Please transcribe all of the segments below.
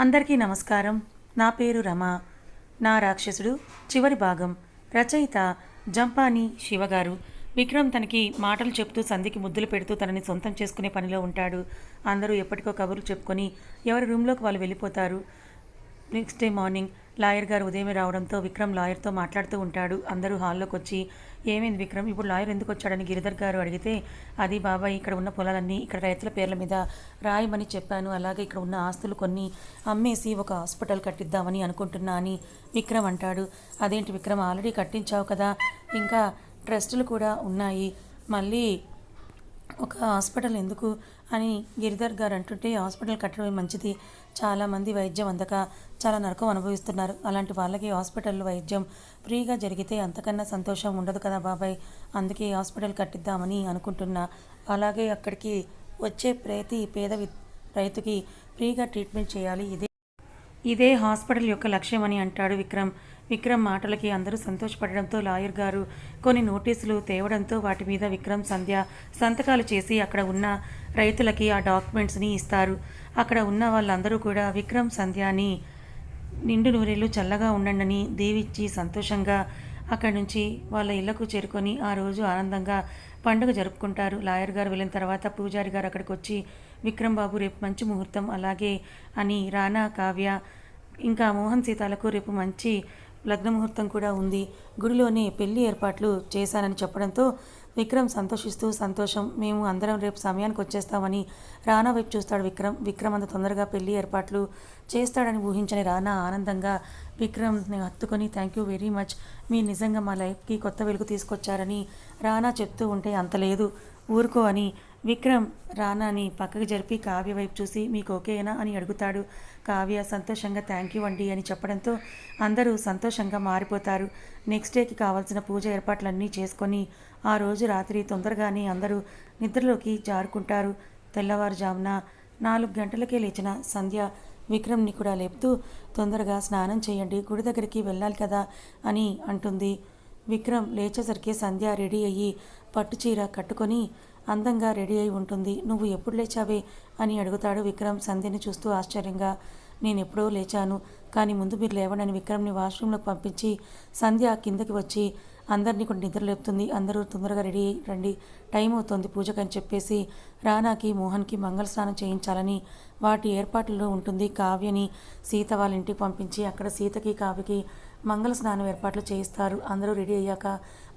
అందరికీ నమస్కారం. నా పేరు రమ. నా రాక్షసుడు చివరి భాగం రచయిత జంపాని శివగారు. విక్రమ్ తనకి మాటలు చెప్తూ సంధికి ముద్దులు పెడుతూ తనని సొంతం చేసుకునే పనిలో ఉంటాడు. అందరూ ఎప్పటికో కబుర్లు చెప్పుకొని ఎవరి రూమ్లోకి వాళ్ళు వెళ్ళిపోతారు. నెక్స్ట్ డే మార్నింగ్ లాయర్ గారు ఉదయమే రావడంతో విక్రమ్ లాయర్తో మాట్లాడుతూ ఉంటాడు. అందరూ హాల్లోకి వచ్చి ఏమైంది విక్రమ్? ఇప్పుడు లాయర్ ఎందుకు వచ్చాడని గిరిధర్ గారు అడిగితే అది బాబాయ్ ఇక్కడ ఉన్న పొలాలన్నీ ఇక్కడ రైతుల పేర్ల మీద రాయమని చెప్పాను. అలాగే ఇక్కడ ఉన్న ఆస్తులు కొన్ని అమ్మేసి ఒక హాస్పిటల్ కట్టిద్దామని అనుకుంటున్నా అని విక్రమ్ అంటాడు. అదేంటి విక్రమ్ ఆల్రెడీ కట్టించావు కదా. ఇంకా ట్రస్టులు కూడా ఉన్నాయి. మళ్ళీ ఒక హాస్పిటల్ ఎందుకు అని గిరిధర్ గారు అంటుంటే హాస్పిటల్ కట్టడమే మంచిది. చాలామంది వైద్యం అందక చాలా నరకం అనుభవిస్తున్నారు. అలాంటి వాళ్ళకి హాస్పిటల్ వైద్యం ఫ్రీగా జరిగితే అంతకన్నా సంతోషం ఉండదు కదా బాబాయ్. అందుకే హాస్పిటల్ కట్టిద్దామని అనుకుంటున్నా. అలాగే అక్కడికి వచ్చే ప్రతి పేద రైతుకి ఫ్రీగా ట్రీట్మెంట్ చేయాలి. ఇదే ఇదే హాస్పిటల్ యొక్క లక్ష్యం అని అంటాడు విక్రమ్. విక్రమ్ మాటలకి అందరూ సంతోషపడడంతో లాయర్ గారు కొన్ని నోటీసులు తేవడంతో వాటి మీద విక్రమ్ సంధ్య సంతకాలు చేసి అక్కడ ఉన్న రైతులకి ఆ డాక్యుమెంట్స్ని ఇస్తారు. అక్కడ ఉన్న వాళ్ళందరూ కూడా విక్రమ్ సంధ్యాని నిండు నూరేళ్ళు చల్లగా ఉండండి దీవిచ్చి సంతోషంగా అక్కడి నుంచి వాళ్ళ ఇళ్ళకు చేరుకొని ఆ రోజు ఆనందంగా పండుగ జరుపుకుంటారు. లాయర్ గారు వెళ్ళిన తర్వాత పూజారి గారు అక్కడికి వచ్చి విక్రమ్ బాబు రేపు మంచి ముహూర్తం అలాగే అని రానా కావ్య ఇంకా మోహన్ సీతాలకు రేపు మంచి లగ్న ముహూర్తం కూడా ఉంది. గుడిలోనే పెళ్ళి ఏర్పాట్లు చేశానని చెప్పడంతో విక్రమ్ సంతోషిస్తూ సంతోషం మేము అందరం రేపు సమయానికి వచ్చేస్తామని రానా వైపు చూస్తాడు విక్రమ్. విక్రమ్ అంత తొందరగా పెళ్ళి ఏర్పాట్లు చేస్తాడని ఊహించని రానా ఆనందంగా విక్రమ్ హత్తుకొని థ్యాంక్ యూ వెరీ మచ్ మీరు నిజంగా మా లైఫ్కి కొత్త వెలుగు తీసుకొచ్చారని రానా చెప్తూ ఉంటే అంత లేదు. ఊరుకో అని విక్రమ్ రానాని పక్కకు జరిపి కావ్య వైపు చూసి మీకు ఓకేనా? అని అడుగుతాడు. కావ్య సంతోషంగా థ్యాంక్ యూ అండి అని చెప్పడంతో అందరూ సంతోషంగా మారిపోతారు. నెక్స్ట్ డేకి కావాల్సిన పూజ ఏర్పాట్లన్నీ చేసుకొని ఆ రోజు రాత్రి తొందరగానే అందరూ నిద్రలోకి జారుకుంటారు. తెల్లవారుజామున నాలుగు గంటలకే లేచిన సంధ్య విక్రమ్ని కూడా లేపుతూ తొందరగా స్నానం చేయండి గుడి దగ్గరికి వెళ్ళాలి కదా అని అంటుంది. విక్రమ్ లేచేసరికి సంధ్య రెడీ అయ్యి పట్టుచీర కట్టుకొని అందంగా రెడీ అయి ఉంటుంది. నువ్వు ఎప్పుడు లేచావే? అని అడుగుతాడు విక్రమ్ సంధ్యని చూస్తూ ఆశ్చర్యంగా. నేను ఎప్పుడో లేచాను కానీ ముందు మీరు లేవనని విక్రమ్ని వాష్రూమ్లోకి పంపించి సంధ్య కిందకి వచ్చి అందరినీ కూడా నిద్ర లేపుతుంది. అందరూ తొందరగా రెడీ రండి. టైం అవుతుంది పూజకని చెప్పేసి రానాకి మోహన్కి మంగళ స్నానం చేయించాలని వాటి ఏర్పాట్లలో ఉంటుంది. కావ్యని సీత వాళ్ళ ఇంటికి పంపించి అక్కడ సీతకి కావ్యకి మంగళ స్నానం ఏర్పాట్లు చేయిస్తారు. అందరూ రెడీ అయ్యాక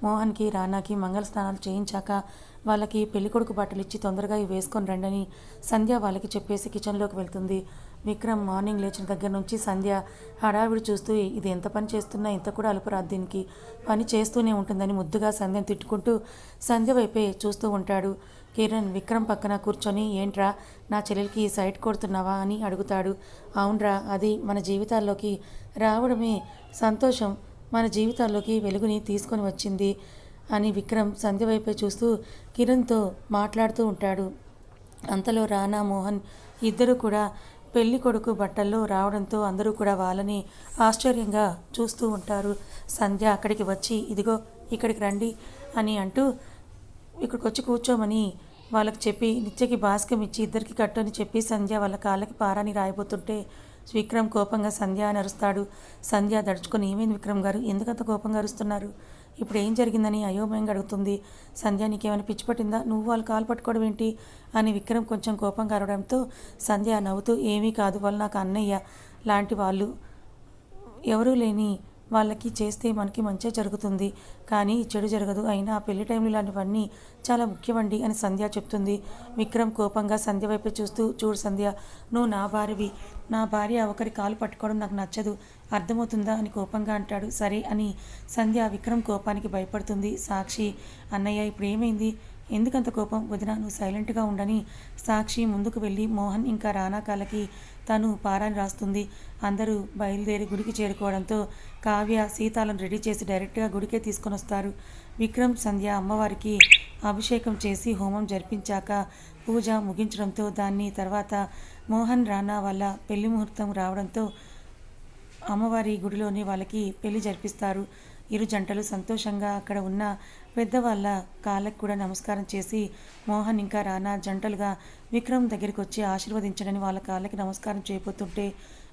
మోహన్కి రానాకి మంగళ స్నానాలు చేయించాక వాళ్ళకి పెళ్ళికొడుకు బట్టలు ఇచ్చి తొందరగా ఇవి వేసుకొని రండని సంధ్య వాళ్ళకి చెప్పేసి కిచెన్లోకి వెళ్తుంది. విక్రమ్ మార్నింగ్ లేచిన దగ్గర నుంచి సంధ్య హడావిడి చూస్తూ ఇది ఎంత పని చేస్తున్నా ఇంత కూడా అలుపురాదు దీనికి. పని చేస్తూనే ఉంటుందని ముద్దుగా సంధ్యను తిట్టుకుంటూ సంధ్య వైపే చూస్తూ ఉంటాడు. కిరణ్ విక్రమ్ పక్కన కూర్చొని ఏంట్రా నా చెల్లెలికి సైట్ కొడుతున్నావా? అని అడుగుతాడు. అవునరా అది మన జీవితాల్లోకి రావడమే సంతోషం మన జీవితాల్లోకి వెలుగుని తీసుకొని వచ్చింది అని విక్రమ్ సంధ్య వైపే చూస్తూ కిరణ్తో మాట్లాడుతూ ఉంటాడు. అంతలో రానా మోహన్ ఇద్దరు కూడా పెళ్ళి కొడుకు బట్టల్లో రావడంతో అందరూ కూడా వాళ్ళని ఆశ్చర్యంగా చూస్తూ ఉంటారు. సంధ్య అక్కడికి వచ్చి ఇదిగో ఇక్కడికి రండి అని అంటూ ఇక్కడికి వచ్చి కూర్చోమని వాళ్ళకి చెప్పి నిత్యకి భాస్కం ఇచ్చి ఇద్దరికి కట్టు అని చెప్పి సంధ్య వాళ్ళ కాళ్ళకి పారాని రాయబోతుంటే విక్రమ్ కోపంగా సంధ్య అని అరుస్తాడు. సంధ్య దడుచుకొని ఏమైంది విక్రమ్ గారు? ఎందుకంత కోపంగా అరుస్తున్నారు? ఇప్పుడు ఏం జరిగిందని అయోమయంగా అడుగుతుంది. సంధ్య నీకేమైనా పిచ్చి పట్టిందా? నువ్వు వాళ్ళు కాలు పట్టుకోవడం ఏంటి? అని విక్రమ్ కొంచెం కోపంగా అరవడంతో సంధ్య నవ్వుతూ ఏమీ కాదు వాళ్ళు నాకు అన్నయ్య. లాంటి వాళ్ళు ఎవరూ లేని వాళ్ళకి చేస్తే మనకి మంచిగా జరుగుతుంది. కానీ చెడు జరగదు. అయినా ఆ పెళ్ళి టైంలో ఇలాంటివన్నీ చాలా ముఖ్యమండి అని సంధ్య చెప్తుంది. విక్రమ్ కోపంగా సంధ్య వైపు చూస్తూ చూడు సంధ్య నువ్వు నా భార్యవి. నా భార్య ఒకరి కాలు పట్టుకోవడం నాకు నచ్చదు. అర్థమవుతుందా? అని కోపంగా అంటాడు. సరే అని సంధ్య విక్రమ్ కోపానికి భయపడుతుంది. సాక్షి అన్నయ్య ఇప్పుడు ఏమైంది? ఎందుకంత కోపం? వదిన నువ్వు సైలెంట్గా ఉండని సాక్షి ముందుకు వెళ్ళి మోహన్ ఇంకా రానా కాళ్ళకి తను పారాన్ని రాస్తుంది. అందరూ బయలుదేరి గుడికి చేరుకోవడంతో కావ్య సీతాలను రెడీ చేసి డైరెక్ట్గా గుడికే తీసుకొని వస్తారు విక్రమ్ సంధ్య అమ్మవారికి అభిషేకం చేసి హోమం జరిపించాక పూజ ముగించడంతో దాన్ని తర్వాత మోహన్ రానా వల్ల పెళ్ళి ముహూర్తం రావడంతో అమ్మవారి గుడిలోని వాళ్ళకి పెళ్ళి జరిపిస్తారు. ఇరు జంటలు సంతోషంగా అక్కడ ఉన్న పెద్దవాళ్ళ కాళ్ళకు కూడా నమస్కారం చేసి మోహన్ ఇంకా రానా జంటలుగా విక్రమ్ దగ్గరికి వచ్చి ఆశీర్వదించడని వాళ్ళ కాళ్ళకి నమస్కారం చేయబోతుంటే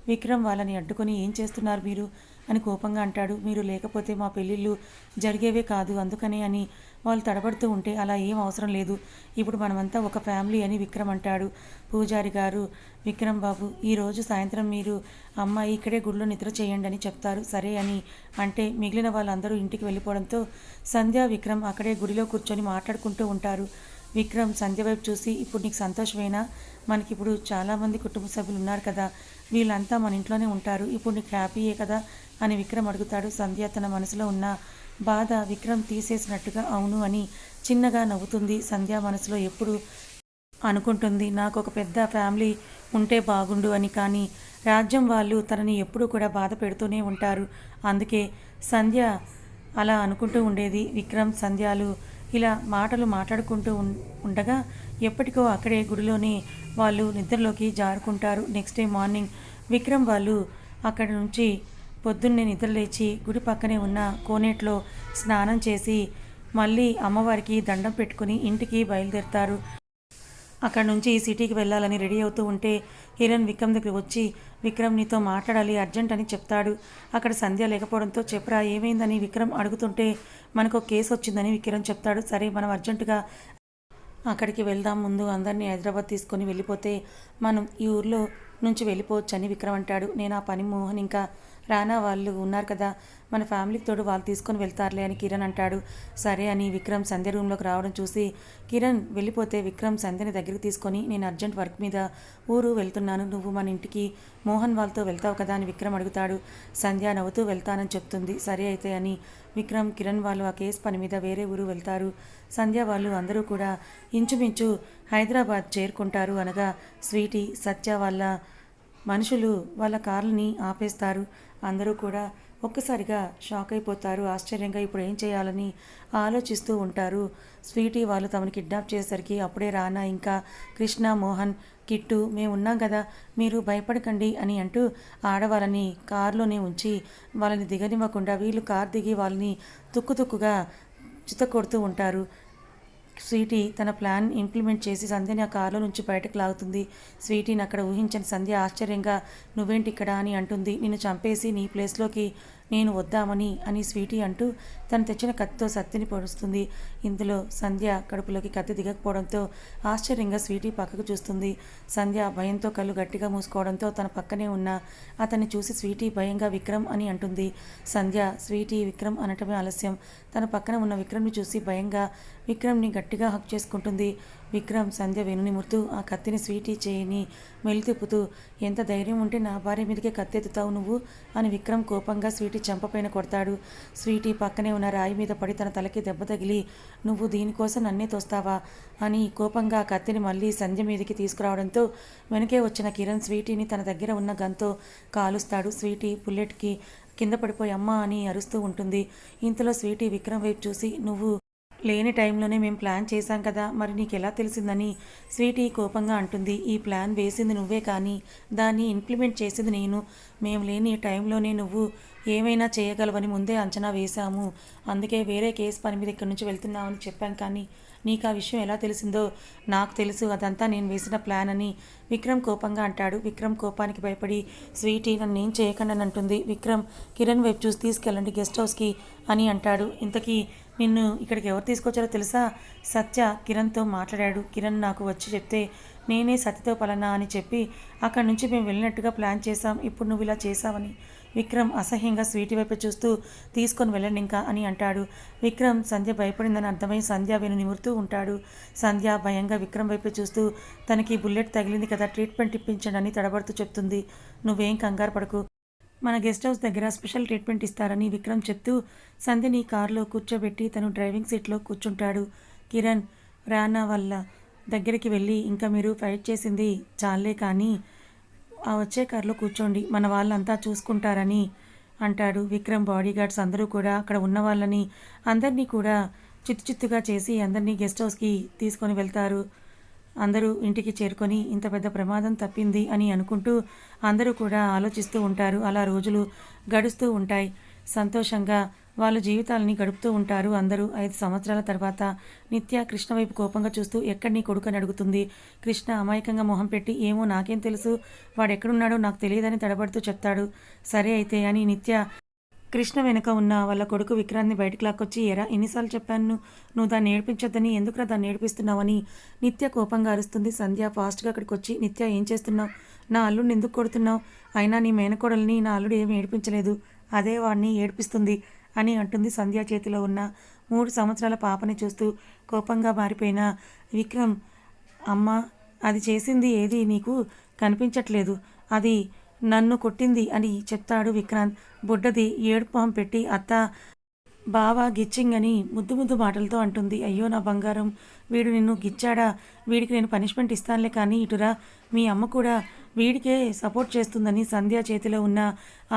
విక్రమ్ వాళ్ళని అడ్డుకొని ఏం చేస్తున్నారు మీరు? అని కోపంగా అంటాడు. మీరు లేకపోతే మా పెళ్ళిళ్ళు జరిగేవే కాదు అందుకనే అని వాళ్ళు తడబడుతూ ఉంటే అలా ఏం అవసరం లేదు. ఇప్పుడు మనమంతా ఒక ఫ్యామిలీ అని విక్రమ్ అంటాడు. పూజారి గారు విక్రమ్ బాబు ఈరోజు సాయంత్రం మీరు అమ్మాయి ఇక్కడే గుడిలో నిద్ర చేయండి అని చెప్తారు. సరే అని అంటే మిగిలిన వాళ్ళందరూ ఇంటికి వెళ్ళిపోవడంతో సంధ్య విక్రమ్ అక్కడే గుడిలో కూర్చొని మాట్లాడుకుంటూ ఉంటారు. విక్రమ్ సంధ్య వైపు చూసి ఇప్పుడు నీకు సంతోషమేనా? మనకి ఇప్పుడు చాలామంది కుటుంబ సభ్యులు ఉన్నారు కదా. వీళ్ళంతా మన ఇంట్లోనే ఉంటారు. ఇప్పుడు నీకు హ్యాపీయే కదా? అని విక్రమ్ అడుగుతాడు. సంధ్య తన మనసులో ఉన్న బాధ విక్రమ్ తీసేసినట్టుగా అవును అని చిన్నగా నవ్వుతుంది. సంధ్య మనసులో ఎప్పుడు అనుకుంటుంది నాకు ఒక పెద్ద ఫ్యామిలీ ఉంటే బాగుండు అని. కానీ రాజ్యం వాళ్ళు తనని ఎప్పుడూ కూడా బాధ పెడుతూనే ఉంటారు. అందుకే సంధ్య అలా అనుకుంటూ ఉండేది. విక్రమ్ సంధ్యాలు ఇలా మాటలు మాట్లాడుకుంటూ ఉండగా ఎప్పటికో అక్కడే గుడిలోనే వాళ్ళు నిద్రలోకి జారుకుంటారు. నెక్స్ట్ డే మార్నింగ్ విక్రమ్ వాళ్ళు అక్కడి నుంచి పొద్దున్నే నిద్రలేచి గుడి పక్కనే ఉన్న కోనేట్లో స్నానం చేసి మళ్ళీ అమ్మవారికి దండం పెట్టుకుని ఇంటికి బయలుదేరుతారు. అక్కడి నుంచి ఈ సిటీకి వెళ్ళాలని రెడీ అవుతూ ఉంటే హిరణ్ విక్రమ్ దగ్గర వచ్చి విక్రమ్ నీతో మాట్లాడాలి అర్జెంట్ అని చెప్తాడు. అక్కడ సంధ్య లేకపోవడంతో చెప్పరా ఏమైందని విక్రమ్ అడుగుతుంటే మనకు ఒక కేసు వచ్చిందని విక్రమ్ చెప్తాడు. సరే మనం అర్జెంటుగా అక్కడికి వెళ్దాం. ముందు అందరినీ హైదరాబాద్ తీసుకొని వెళ్ళిపోతే మనం ఈ ఊర్లో నుంచి వెళ్ళిపోవచ్చని విక్రమ్ అంటాడు. నేను ఆ పని మోహన్ ఇంకా రానా వాళ్ళు ఉన్నారు కదా మన ఫ్యామిలీకి తోడు వాళ్ళు తీసుకొని వెళ్తారులే అని కిరణ్ అంటాడు. సరే అని విక్రమ్ సంధ్య రూమ్లోకి రావడం చూసి కిరణ్ వెళ్ళిపోతే విక్రమ్ సంధ్యని దగ్గరికి తీసుకొని నేను అర్జెంట్ వర్క్ మీద ఊరు వెళ్తున్నాను నువ్వు మన ఇంటికి మోహన్ వాళ్ళతో వెళ్తావు కదా అని విక్రమ్ అడుగుతాడు. సంధ్య నవ్వుతూ వెళ్తానని చెప్తుంది. సరే అయితే అని విక్రమ్ కిరణ్ వాళ్ళు ఆ కేసు పని మీద వేరే ఊరు వెళ్తారు. సంధ్య వాళ్ళు అందరూ కూడా ఇంచుమించు హైదరాబాద్ చేరుకుంటారు అనగా స్వీటీ సత్య వాళ్ళ మనుషులు వాళ్ళ కార్లని ఆపేస్తారు. అందరూ కూడా ఒక్కసారిగా షాక్ అయిపోతారు ఆశ్చర్యంగా ఇప్పుడు ఏం చేయాలని ఆలోచిస్తూ ఉంటారు. స్వీటీ వాళ్ళు తమని కిడ్నాప్ చేసేసరికి అప్పుడే రానా ఇంకా కృష్ణ మోహన్ కిట్టు మేము ఉన్నాం కదా మీరు భయపడకండి అని అంటూ ఆడవాళ్ళని కారులోనే ఉంచి వాళ్ళని దిగనివ్వకుండా వీళ్ళు కారు దిగి వాళ్ళని తుక్కు తుక్కుగా చితకొడుతూ ఉంటారు. స్వీటీ తన ప్లాన్ ఇంప్లిమెంట్ చేసి సంధ్యని ఆ కారులో నుంచి బయటకు లాగుతుంది. స్వీటీని అక్కడ ఊహించని సంధ్య ఆశ్చర్యంగా నువ్వేంటి ఇక్కడ అని అంటుంది. నిన్ను చంపేసి నీ ప్లేస్లోకి నేను వద్దామని అని స్వీటీ అంటూ తను తెచ్చిన కత్తితో సత్తిని పొడుస్తుంది. ఇందులో సంధ్య కడుపులోకి కత్తి దిగకపోవడంతో ఆశ్చర్యంగా స్వీటీ పక్కకు చూస్తుంది. సంధ్య భయంతో కళ్ళు గట్టిగా మూసుకోవడంతో తన పక్కనే ఉన్న అతన్ని చూసి స్వీటీ భయంగా విక్రమ్ అని అంటుంది. సంధ్య స్వీటీ విక్రమ్ అనటమే ఆలస్యం. తన పక్కన ఉన్న విక్రమ్ని చూసి భయంగా విక్రమ్ని గట్టిగా హక్ చేసుకుంటుంది. విక్రమ్ సంధ్య వెనునిమురుతూ ఆ కత్తిని స్వీటీ చేయని మెలితిప్పుతూ ఎంత ధైర్యం ఉంటే నా భార్య మీదకే కత్తెత్తుతావు నువ్వు? అని విక్రమ్ కోపంగా స్వీటీ చెంపపైన కొడతాడు. స్వీటీ పక్కనే ఉన్న రాయి మీద పడి తన తలకి దెబ్బ తగిలి నువ్వు దీనికోసం నన్నే తోస్తావా? అని కోపంగా ఆ కత్తిని మళ్ళీ సంధ్య మీదకి తీసుకురావడంతో వెనకే వచ్చిన కిరణ్ స్వీటీని తన దగ్గర ఉన్న గన్తో కాలుస్తాడు. స్వీటీ బుల్లెట్కి కింద పడిపోయి అమ్మా అని అరుస్తూ ఉంటుంది. ఇంతలో స్వీటీ విక్రమ్ వైపు చూసి నువ్వు లేని టైంలోనే మేము ప్లాన్ చేశాం కదా మరి నీకు ఎలా తెలిసిందని? స్వీటీ కోపంగా అంటుంది ఈ ప్లాన్ వేసింది నువ్వే కానీ దాన్ని ఇంప్లిమెంట్ చేసింది నేను. మేము లేని టైంలోనే నువ్వు ఏమైనా చేయగలవని ముందే అంచనా వేశాము. అందుకే వేరే కేసు పని మీద ఇక్కడి నుంచి వెళ్తున్నామని చెప్పాం కానీ నీకు ఆ విషయం ఎలా తెలిసిందో నాకు తెలుసు. అదంతా నేను వేసిన ప్లాన్ అని విక్రమ్ కోపంగా అంటాడు. విక్రమ్ కోపానికి భయపడి స్వీటీ నన్ను ఏం చేయకండి అని అంటుంది. విక్రమ్ కిరణ్ వైపు చూసి తీసుకెళ్ళండి గెస్ట్ హౌస్కి అని అంటాడు. ఇంతకీ నిన్ను ఇక్కడికి ఎవరు తీసుకొచ్చారో తెలుసా? సత్య కిరణ్తో మాట్లాడాడు. కిరణ్ నాకు వచ్చి చెప్తే నేనే సత్యతో పలనా అని చెప్పి అక్కడి నుంచి మేము వెళ్ళినట్టుగా ప్లాన్ చేశాం. ఇప్పుడు నువ్వు ఇలా చేశావని. విక్రమ్ అసహ్యంగా స్వీటి వైపు చూస్తూ తీసుకొని వెళ్ళండి ఇంకా అని అంటాడు. విక్రమ్ సంధ్య భయపడిందని అర్థమై సంధ్య వెను నిమురుతూ ఉంటాడు. సంధ్య భయంగా విక్రమ్ వైపు చూస్తూ తనకి బుల్లెట్ తగిలింది కదా ట్రీట్మెంట్ ఇప్పించండి అని తడబడుతూ చెప్తుంది. నువ్వేం కంగారు పడకు. మన గెస్ట్ హౌస్ దగ్గర స్పెషల్ ట్రీట్మెంట్ ఇస్తారని విక్రమ్ చెప్తూ సంధ్యని కారులో కూర్చోబెట్టి తను డ్రైవింగ్ సీట్లో కూర్చుంటాడు. కిరణ్ రానా వల్ల దగ్గరికి వెళ్ళి ఇంకా మీరు ఫైట్ చేసింది చాలే కానీ ఆ వచ్చే కారులో కూర్చోండి మన వాళ్ళంతా చూసుకుంటారని అంటాడు. విక్రమ్ బాడీగార్డ్స్ అందరూ కూడా అక్కడ ఉన్న వాళ్ళని అందరినీ కూడా చిత్తు చిత్తుగా చేసి అందరినీ గెస్ట్ హౌస్కి తీసుకొని వెళ్తారు. అందరూ ఇంటికి చేరుకొని ఇంత పెద్ద ప్రమాదం తప్పింది అని అనుకుంటూ అందరూ కూడా ఆలోచిస్తూ ఉంటారు. అలా రోజులు గడుస్తూ ఉంటాయి. సంతోషంగా వాళ్ళ జీవితాలని గడుపుతూ ఉంటారు అందరూ. ఐదు సంవత్సరాల తర్వాత నిత్య కృష్ణ వైపు కోపంగా చూస్తూ ఎక్కడ నీ కొడుకు అని అడుగుతుంది. కృష్ణ అమాయకంగా మొహం పెట్టి ఏమో నాకేం తెలుసు? వాడు ఎక్కడున్నాడో నాకు తెలియదని తడబడుతూ చెప్తాడు. సరే అయితే అని నిత్య కృష్ణ వెనుక ఉన్న వాళ్ళ కొడుకు విక్రాంత్ని బయటికి లాక్కొచ్చి ఎరా ఎన్నిసార్లు చెప్పాను నువ్వు? దాన్ని ఏడిపించొద్దని ఎందుకురా దాన్ని ఏడిపిస్తున్నావని? నిత్య కోపంగా అరుస్తుంది సంధ్య ఫాస్ట్గా అక్కడికి వచ్చి నిత్య ఏం చేస్తున్నావు? నా అల్లుడిని ఎందుకు కొడుతున్నావు? అయినా నీ మేనకోడల్ని నా అల్లుడు ఏమి ఏడిపించలేదు. అదే వాడిని ఏడిపిస్తుంది అని అంటుంది సంధ్య చేతిలో ఉన్న మూడు సంవత్సరాల పాపని చూస్తూ కోపంగా మారిపోయిన విక్రమ్ అమ్మ అది చేసింది ఏది నీకు కనిపించట్లేదు. అది నన్ను కొట్టింది అని చెప్తాడు విక్రాంత్. బుడ్డది ఏడుపు మొహం పెట్టి అత్త బావా గిచ్చింగ్ అని ముద్దు ముద్దు మాటలతో అంటుంది. అయ్యో నా బంగారం వీడు నిన్ను గిచ్చాడా? వీడికి నేను పనిష్మెంట్ ఇస్తానులే కానీ ఇటురా మీ అమ్మ కూడా వీడికే సపోర్ట్ చేస్తుందని సంధ్య చేతిలో ఉన్న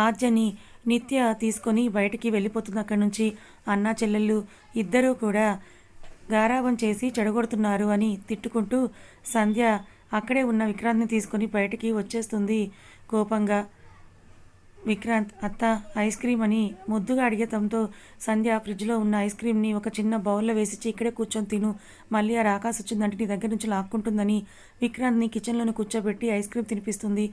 ఆద్యని నిత్య తీసుకొని బయటికి వెళ్ళిపోతుంది అక్కడి నుంచి. అన్న చెల్లెళ్ళు ఇద్దరూ కూడా గారాబం చేసి చెడగొడుతున్నారు అని తిట్టుకుంటూ సంధ్య అక్కడే ఉన్న విక్రాంత్ని తీసుకొని బయటికి వచ్చేస్తుంది. కోపంగా విక్రాంత్ అత్త ఐస్ క్రీమ్ అని ముద్దుగా అడిగేతంతో సంధ్య ఫ్రిడ్జ్లో ఉన్న ఐస్ క్రీమ్ని ఒక చిన్న బౌల్లో వేసిచ్చి ఇక్కడే కూర్చొని తిను. మళ్ళీ ఆ రాకాస్ వచ్చిందంటే నీ దగ్గర నుంచి లాక్కుంటుందని విక్రాంత్ని కిచెన్లోనే కూర్చోబెట్టి ఐస్ క్రీమ్ తినిపిస్తుంది.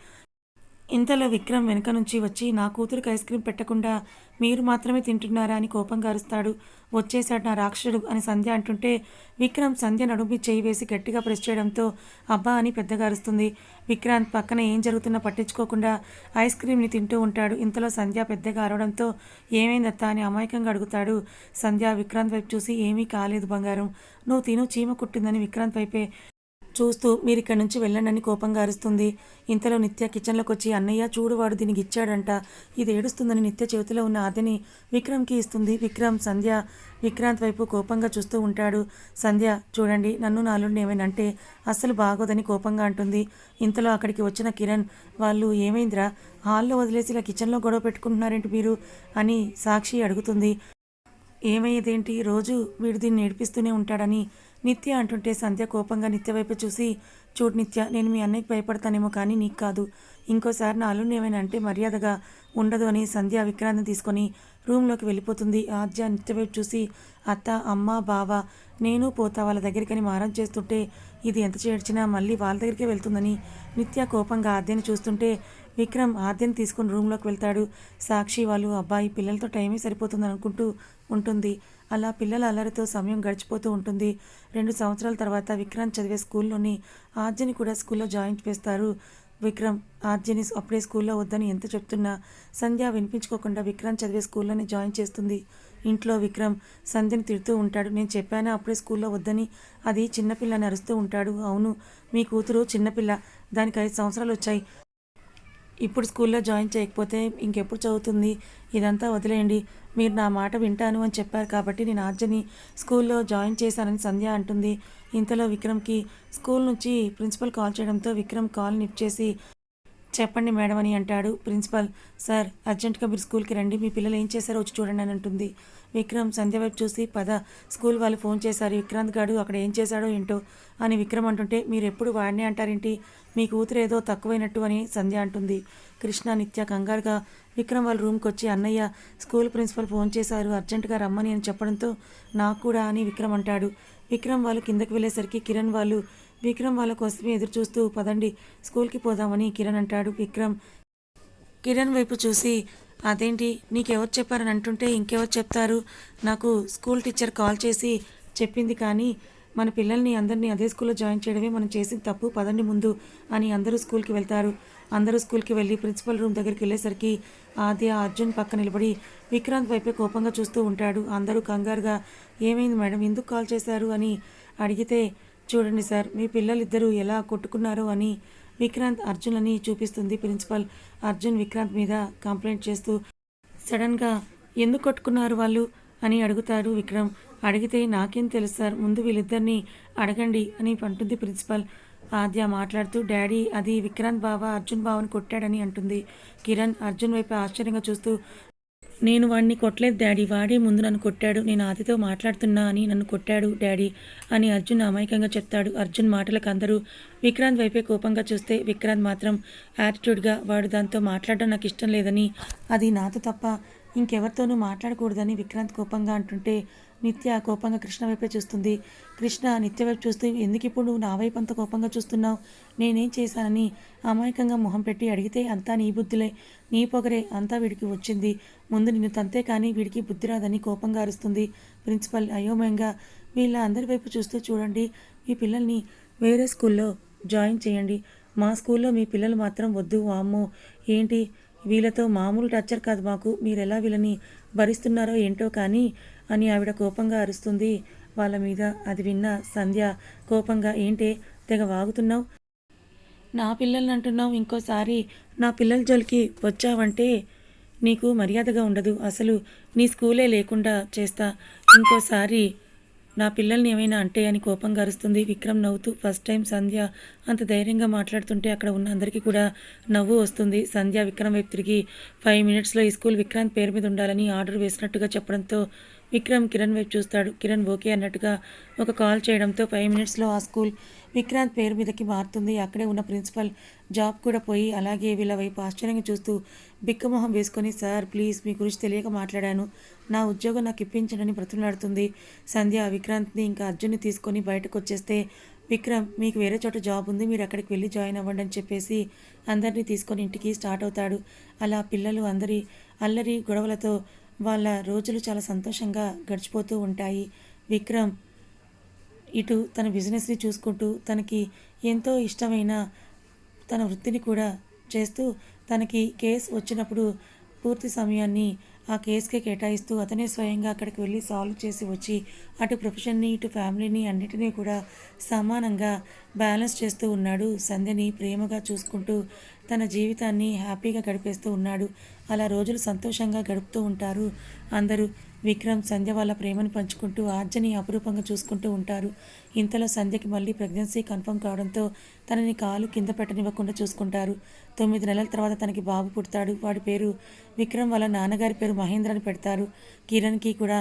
ఇంతలో విక్రమ్ వెనుక నుంచి వచ్చి నా కూతురికి ఐస్ క్రీమ్ పెట్టకుండా మీరు మాత్రమే తింటున్నారా అని కోపంగా అరుస్తాడు వచ్చేశాడు నా రాక్షసుడు అని సంధ్య అంటుంటే విక్రమ్ సంధ్య నడుమి చేయి వేసి గట్టిగా ప్రెస్ చేయడంతో అబ్బా అని పెద్దగా అరుస్తుంది విక్రాంత్ పక్కన ఏం జరుగుతున్నా పట్టించుకోకుండా ఐస్ క్రీమ్ని తింటూ ఉంటాడు. ఇంతలో సంధ్య పెద్దగా అరవడంతో ఏమైందత్త అని అమాయకంగా అడుగుతాడు. సంధ్య విక్రాంత్ వైపు చూసి ఏమీ కాలేదు బంగారం. నువ్వు తిను చీమ కుట్టిందని విక్రాంత్ వైపే చూస్తూ మీరు ఇక్కడి నుంచి వెళ్ళండి కోపంగా అరుస్తుంది. ఇంతలో నిత్య కిచెన్లోకి వచ్చి అన్నయ్య చూడు వాడు దీనికి ఇచ్చాడంట. ఇది ఏడుస్తుందని నిత్య చేతిలో ఉన్న ఆదిని విక్రమ్కి ఇస్తుంది. విక్రమ్ సంధ్య విక్రాంత్ వైపు కోపంగా చూస్తూ ఉంటాడు. సంధ్య చూడండి నన్ను నాలుడిని ఏమైనా అంటే అస్సలు బాగోదని కోపంగా అంటుంది. ఇంతలో అక్కడికి వచ్చిన కిరణ్ వాళ్ళు ఏమైందిరా? హాల్లో వదిలేసి ఇలా కిచెన్లో గొడవ పెట్టుకుంటున్నారేంటి మీరు? అని సాక్షి అడుగుతుంది. ఏమయ్యేదేంటి? రోజు వీడు దీన్ని నేర్పిస్తూనే ఉంటాడని నిత్య అంటుంటే సంధ్య కోపంగా నిత్య వైపు చూసి చూడు నిత్య నేను మీ అన్నయ్యకి భయపడతానేమో కానీ నీకు కాదు. ఇంకోసారి నా అల్లుని ఏమైనా అంటే మర్యాదగా ఉండదు అని సంధ్య విక్రాంతిని తీసుకొని రూమ్లోకి వెళ్ళిపోతుంది. ఆద్య నిత్య వైపు చూసి అత్త అమ్మ బావ నేను పోతా వాళ్ళ దగ్గరికని మారం చేస్తుంటే ఇది ఎంత చేర్చినా మళ్ళీ వాళ్ళ దగ్గరికే వెళ్తుందని నిత్య కోపంగా ఆద్యని చూస్తుంటే విక్రమ్ ఆద్యని తీసుకుని రూమ్లోకి వెళ్తాడు. సాక్షి వాళ్ళు అబ్బాయి పిల్లలతో టైమే సరిపోతుంది అనుకుంటూ ఉంటుంది. అలా పిల్లల అల్లరితో సమయం గడిచిపోతూ ఉంటుంది. రెండు సంవత్సరాల తర్వాత విక్రాంత్ చదివే స్కూల్లోని ఆద్యని కూడా స్కూల్లో జాయిన్ చేస్తారు. విక్రమ్ ఆద్యని అప్పుడే స్కూల్లో వద్దని ఎంత చెప్తున్నా సంధ్య వినిపించుకోకుండా విక్రాంత్ చదివే స్కూల్లోనే జాయిన్ చేస్తుంది. ఇంట్లో విక్రమ్ సంధ్యని తిడుతూ ఉంటాడు. నేను చెప్పానా అప్పుడే స్కూల్లో వద్దని? అది చిన్నపిల్లని అరుస్తూ ఉంటాడు. అవును మీ కూతురు చిన్నపిల్ల. దానికి ఐదు సంవత్సరాలు వచ్చాయి. ఇప్పుడు స్కూల్లో జాయిన్ చేయకపోతే ఇంకెప్పుడు చదువుతుంది? ఇదంతా వదిలేయండి. మీరు నా మాట వింటాను అని చెప్పారు కాబట్టి నేను ఆర్జని స్కూల్లో జాయిన్ చేశానని సంధ్య అంటుంది. ఇంతలో విక్రమ్కి స్కూల్ నుంచి ప్రిన్సిపల్ కాల్ చేయడంతో విక్రమ్ కాల్ లిఫ్ట్ చేసి చెప్పండి మేడం అని అంటాడు ప్రిన్సిపల్. సార్ అర్జెంటుగా మీరు స్కూల్కి రండి. మీ పిల్లలు ఏం చేశారో వచ్చి చూడండి అని అంటుంది. విక్రమ్ సంధ్య వైపు చూసి పద స్కూల్ వాళ్ళు ఫోన్ చేశారు. విక్రాంత్ గాడు అక్కడ ఏం చేశాడో ఏంటో అని విక్రమ్ అంటుంటే మీరు ఎప్పుడు వాడినే అంటారేంటి? మీ కూతురు ఏదో తక్కువైనట్టు అని సంధ్య అంటుంది. కృష్ణ నిత్య కంగారుగా విక్రమ్ వాళ్ళ రూమ్కి వచ్చి అన్నయ్య స్కూల్ ప్రిన్సిపల్ ఫోన్ చేశారు. అర్జెంటుగా రమ్మని అని చెప్పడంతో నాకు కూడా అని విక్రమ్ అంటాడు. విక్రమ్ వాళ్ళు కిందకి వెళ్ళేసరికి కిరణ్ వాళ్ళు విక్రమ్ వాళ్ళ కోసమే ఎదురు చూస్తూ పదండి స్కూల్కి పోదామని కిరణ్ అంటాడు. విక్రమ్ కిరణ్ వైపు చూసి అదేంటి? నీకెవరు చెప్పారని అంటుంటే ఇంకెవరు చెప్తారు? నాకు స్కూల్ టీచర్ కాల్ చేసి చెప్పింది కానీ మన పిల్లల్ని అందరినీ అదే స్కూల్లో జాయిన్ చేయడమే మనం చేసిన తప్పు. పదండి ముందు అని అందరూ స్కూల్కి వెళ్తారు. అందరూ స్కూల్కి వెళ్ళి ప్రిన్సిపల్ రూమ్ దగ్గరికి వెళ్ళేసరికి ఆద్య అర్జున్ పక్క నిలబడి విక్రాంత్ వైపే కోపంగా చూస్తూ ఉంటాడు. అందరూ కంగారుగా ఏమైంది మేడం? ఎందుకు కాల్ చేశారు? అని అడిగితే చూడండి సార్ మీ పిల్లలిద్దరూ ఎలా కొట్టుకున్నారో అని విక్రాంత్ అర్జున్ చూపిస్తుంది. ప్రిన్సిపల్ అర్జున్ విక్రాంత్ మీద కంప్లైంట్ చేస్తూ సడన్గా ఎందుకు కొట్టుకున్నారు వాళ్ళు? అని అడుగుతాడు విక్రమ్. అడిగితే నాకేం తెలుసు సార్ ముందు వీళ్ళిద్దరిని అడగండి అని అంటుంది ప్రిన్సిపల్. ఆద్య మాట్లాడుతూ డాడీ అది విక్రాంత్ బావ అర్జున్ బావని కొట్టాడని అంటుంది. కిరణ్ అర్జున్ వైపు ఆశ్చర్యంగా చూస్తూ నేను వాడిని కొట్టలేదు డాడీ. వాడే ముందు నన్ను కొట్టాడు. నేను ఆదితో మాట్లాడుతున్నా అని నన్ను కొట్టాడు డాడీ అని అర్జున్ అమాయకంగా చెప్తాడు. అర్జున్ మాటలకు అందరూ విక్రాంత్ వైపే కోపంగా చూస్తే విక్రాంత్ మాత్రం యాటిట్యూడ్గా వాడు దాంతో మాట్లాడడం నాకు ఇష్టం లేదని అది నాతో తప్ప ఇంకెవరితోనూ మాట్లాడకూడదని విక్రాంత్ కోపంగా అంటుంటే నిత్య కోపంగా కృష్ణ వైపే చూస్తుంది. కృష్ణ నిత్యవైపు చూస్తూ ఎందుకు ఇప్పుడు నువ్వు నా వైపు అంత కోపంగా చూస్తున్నావు? నేనేం చేశానని అమాయకంగా మొహం పెట్టి అడిగితే అంతా నీ బుద్ధిలే. నీ పొగరే అంతా వీడికి వచ్చింది. ముందు నిన్ను తంతే కానీ వీడికి బుద్ధి రాదని కోపంగా అరుస్తుంది ప్రిన్సిపల్ అయోమయంగా. వీళ్ళ అందరి వైపు చూస్తూ చూడండి మీ పిల్లల్ని వేరే స్కూల్లో జాయిన్ చేయండి. మా స్కూల్లో మీ పిల్లలు మాత్రం వద్దు వామ్మో. ఏంటి? వీళ్ళతో మామూలు టచ్చర్ కాదు మాకు. మీరు ఎలా వీళ్ళని భరిస్తున్నారో ఏంటో కానీ అని ఆవిడ కోపంగా అరుస్తుంది వాళ్ళ మీద అది విన్న సంధ్య కోపంగా ఏంటే తెగ వాగుతున్నావు? నా పిల్లల్ని అంటున్నావు ఇంకోసారి. నా పిల్లల జోలికి వచ్చావంటే నీకు మర్యాదగా ఉండదు. అసలు నీ స్కూలే లేకుండా చేస్తా. ఇంకోసారి నా పిల్లల్ని ఏమైనా అంటే అని కోపంగా అరుస్తుంది విక్రమ్ నవ్వుతూ. ఫస్ట్ టైం సంధ్య అంత ధైర్యంగా మాట్లాడుతుంటే అక్కడ ఉన్న అందరికీ కూడా నవ్వు వస్తుంది. సంధ్య విక్రమ్ వైపు తిరిగి ఫైవ్ మినిట్స్లో ఈ స్కూల్ విక్రాంత్ పేరు మీద ఉండాలని ఆర్డర్ వేసినట్టుగా చెప్పడంతో విక్రమ్ కిరణ్ వైపు చూస్తాడు. కిరణ్ ఓకే అన్నట్టుగా ఒక కాల్ చేయడంతో ఫైవ్ మినిట్స్లో ఆ స్కూల్ విక్రాంత్ పేరు మీదకి మారుతుంది. అక్కడే ఉన్న ప్రిన్సిపల్ జాబ్ కూడా పోయి అలాగే వీళ్ళ వైపు ఆశ్చర్యంగా చూస్తూ బిక్కమొహం వేసుకొని సార్ ప్లీజ్ మీ గురించి తెలియక మాట్లాడాను. నా ఉద్యోగం నాకు ఇప్పించడని బ్రతిమలాడుతుంది సంధ్య. విక్రాంత్ని ఇంకా అర్జున్ని తీసుకొని బయటకు వచ్చేస్తే విక్రమ్ మీకు వేరే చోట జాబ్ ఉంది. మీరు అక్కడికి వెళ్ళి జాయిన్ అవ్వండి అని చెప్పేసి అందరినీ తీసుకొని ఇంటికి స్టార్ట్ అవుతాడు. అలా పిల్లలు అందరి అల్లరి గొడవలతో వాళ్ళ రోజులు చాలా సంతోషంగా గడిచిపోతూ ఉంటాయి. విక్రమ్ ఇటు తన బిజినెస్ని చూసుకుంటూ తనకి ఎంతో ఇష్టమైన తన వృత్తిని కూడా చేస్తూ తనకి కేసు వచ్చినప్పుడు పూర్తి సమయాన్ని ఆ కేసుకే కేటాయిస్తూ అతనే స్వయంగా అక్కడికి వెళ్ళి సాల్వ్ చేసి వచ్చి అటు ప్రొఫెషన్ని ఇటు ఫ్యామిలీని అన్నిటినీ కూడా సమానంగా బ్యాలెన్స్ చేస్తూ ఉన్నాడు. సంధ్యని ప్రేమగా చూసుకుంటూ తన జీవితాన్ని హ్యాపీగా గడిపేస్తూ ఉన్నాడు. అలా రోజులు సంతోషంగా గడుపుతూ ఉంటారు. అందరూ విక్రమ్ సంధ్య వాళ్ళ ప్రేమను పంచుకుంటూ ఆర్జని అపురూపంగా చూసుకుంటూ ఉంటారు. ఇంతలో సంధ్యకి మళ్ళీ ప్రెగ్నెన్సీ కన్ఫర్మ్ కావడంతో తనని కాలు కింద పెట్టనివ్వకుండా చూసుకుంటారు. తొమ్మిది నెలల తర్వాత తనకి బాబు పుడతాడు. వాడి పేరు విక్రమ్ వాళ్ళ నాన్నగారి పేరు మహేంద్ర అని పెడతారు. కిరణ్కి కూడా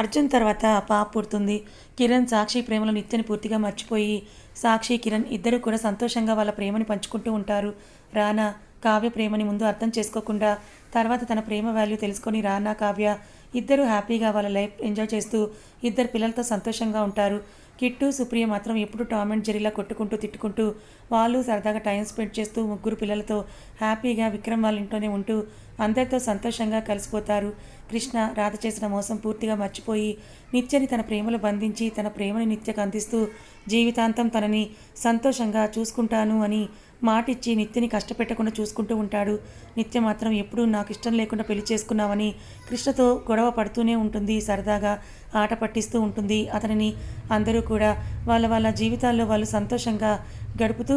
అర్జున్ తర్వాత పాప పుడుతుంది. కిరణ్ సాక్షి ప్రేమలో నిత్యని పూర్తిగా మర్చిపోయి సాక్షి కిరణ్ ఇద్దరు కూడా సంతోషంగా వాళ్ళ ప్రేమని పంచుకుంటూ ఉంటారు. రానా కావ్య ప్రేమని ముందు అర్థం చేసుకోకుండా తర్వాత తన ప్రేమ వాల్యూ తెలుసుకొని రానా కావ్య ఇద్దరు హ్యాపీగా వాళ్ళ లైఫ్ ఎంజాయ్ చేస్తూ ఇద్దరు పిల్లలతో సంతోషంగా ఉంటారు. కిట్టు సుప్రియ మాత్రం ఎప్పుడు టామ్ అండ్ జెరీలా కొట్టుకుంటూ తిట్టుకుంటూ వాళ్ళు సరదాగా టైం స్పెండ్ చేస్తూ ముగ్గురు పిల్లలతో హ్యాపీగా విక్రమ్ వాళ్ళ ఇంట్లోనే ఉంటూ అందరితో సంతోషంగా కలిసిపోతారు. కృష్ణ రాధ చేసిన మోసం పూర్తిగా మర్చిపోయి నిత్యని తన ప్రేమలో బంధించి తన ప్రేమని నిత్యకు అందిస్తూ జీవితాంతం తనని సంతోషంగా చూసుకుంటాను అని మాటిచ్చి నిత్యని కష్టపెట్టకుండా చూసుకుంటూ ఉంటాడు. నిత్య మాత్రం ఎప్పుడూ నాకు ఇష్టం లేకుండా పెళ్ళి చేసుకున్నావని కృష్ణతో గొడవ పడుతూనే ఉంటుంది సరదాగా. ఆట పట్టిస్తూ ఉంటుంది. అతనిని అందరూ కూడా వాళ్ళ వాళ్ళ జీవితాల్లో వాళ్ళు సంతోషంగా గడుపుతూ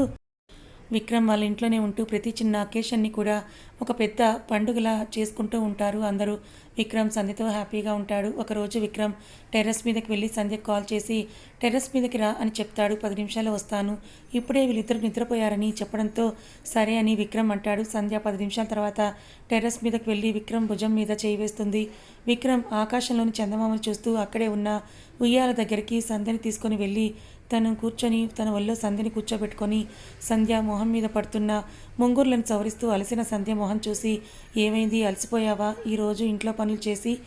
విక్రమ్ వాళ్ళ ఇంట్లోనే ఉంటూ ప్రతి చిన్న అకేషన్ని కూడా ఒక పెద్ద పండుగలా చేసుకుంటూ ఉంటారు. అందరూ విక్రమ్ సంధ్యతో హ్యాపీగా ఉంటాడు. ఒకరోజు విక్రమ్ టెర్రస్ మీదకి వెళ్ళి సంధ్యకు కాల్ చేసి టెర్రస్ మీదకి రా అని చెప్తాడు. పది నిమిషాలు వస్తాను. ఇప్పుడే వీళ్ళిద్దరు నిద్రపోయారని చెప్పడంతో సరే అని విక్రమ్ అంటాడు. సంధ్య పది నిమిషాల తర్వాత టెర్రస్ మీదకి వెళ్ళి విక్రమ్ భుజం మీద చేయి వేస్తుంది. విక్రమ్ ఆకాశంలోని చందమామను చూస్తూ అక్కడే ఉన్న ఉయ్యాల దగ్గరికి సంధ్యని తీసుకొని వెళ్ళి తను కూర్చొని తన ఒళ్ళో సంధ్యని కూర్చోబెట్టుకొని సంధ్య మొహం మీద పడుతున్న ముంగుర్లను సవరిస్తూ అలసిన సంధ్య మొహం చూసి ఏమైంది? అలసిపోయావా? ఈరోజు ఇంట్లో పనులు చేసి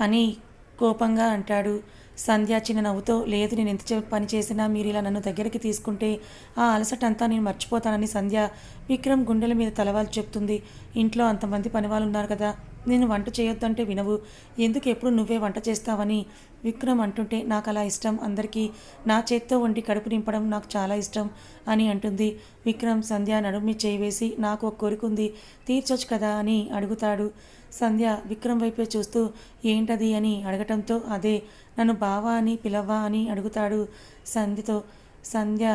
అని కోపంగా అంటాడు. సంధ్య చిన్న నవ్వుతో లేదు నేను ఎంత చే- పని చేసినా మీరు ఇలా నన్ను దగ్గరికి తీసుకుంటే ఆ అలసట అంతా నేను మర్చిపోతానని సంధ్య విక్రమ్ గుండెల మీద తలవాలు చెప్తుంది. ఇంట్లో అంతమంది పనివాళ్ళు ఉన్నారు కదా నేను వంట చేయొద్దంటే వినవు. ఎందుకు ఎప్పుడు నువ్వే వంట చేస్తావని? విక్రమ్ అంటుంటే నాకు అలా ఇష్టం. అందరికీ నా చేత్తో వండి కడుపు నింపడం నాకు చాలా ఇష్టం అని అంటుంది. విక్రమ్ సంధ్య నడుమి చేయివేసి నాకు ఒక కోరిక ఉంది తీర్చొచ్చు కదా అని అడుగుతాడు. సంధ్య విక్రమ్ వైపే చూస్తూ ఏంటది అని అడగటంతో అదే నన్ను బావా అని పిలవ్వా అని అడుగుతాడు సంధ్యతో. సంధ్య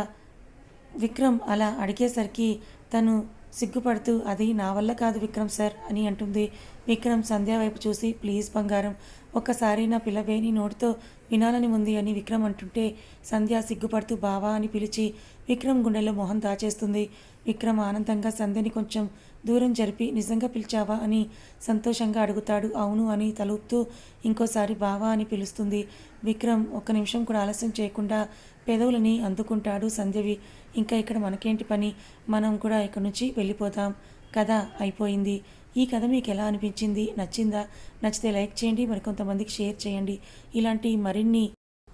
విక్రమ్ అలా అడిగేసరికి తను సిగ్గుపడుతూ అది నా వల్ల కాదు విక్రమ్ సార్ అని అంటుంది. విక్రమ్ సంధ్య వైపు చూసి ప్లీజ్ బంగారం ఒక్కసారి నా పిల్లవే నీ నోటితో వినాలని ఉంది అని విక్రమ్ అంటుంటే సంధ్య సిగ్గుపడుతూ బావా అని పిలిచి విక్రమ్ గుండెలో మొహం దాచేస్తుంది. విక్రమ్ ఆనందంగా సంధ్యని కొంచెం దూరం జరిపి నిజంగా పిలిచావా అని సంతోషంగా అడుగుతాడు. అవును అని తలూపుతూ ఇంకోసారి బావా అని పిలుస్తుంది. విక్రమ్ ఒక్క నిమిషం కూడా ఆలస్యం చేయకుండా పెదవులని అందుకుంటాడు సంధ్యవి. ఇంకా ఇక్కడ మనకేంటి పని? మనం కూడా ఇక్కడ నుంచి వెళ్ళిపోదాం. కథ అయిపోయింది. ఈ కథ మీకు ఎలా అనిపించింది? నచ్చిందా? నచ్చితే లైక్ చేయండి మరికొంతమందికి షేర్ చేయండి. ఇలాంటి మరిన్ని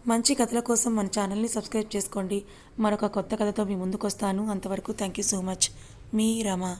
మంచి కథల కోసం మన ఛానల్ని సబ్స్క్రైబ్ చేసుకోండి. మరొక కొత్త కథతో మీ ముందుకు వస్తాను అంతవరకు థ్యాంక్ యూ సో మచ్. మీ రమ.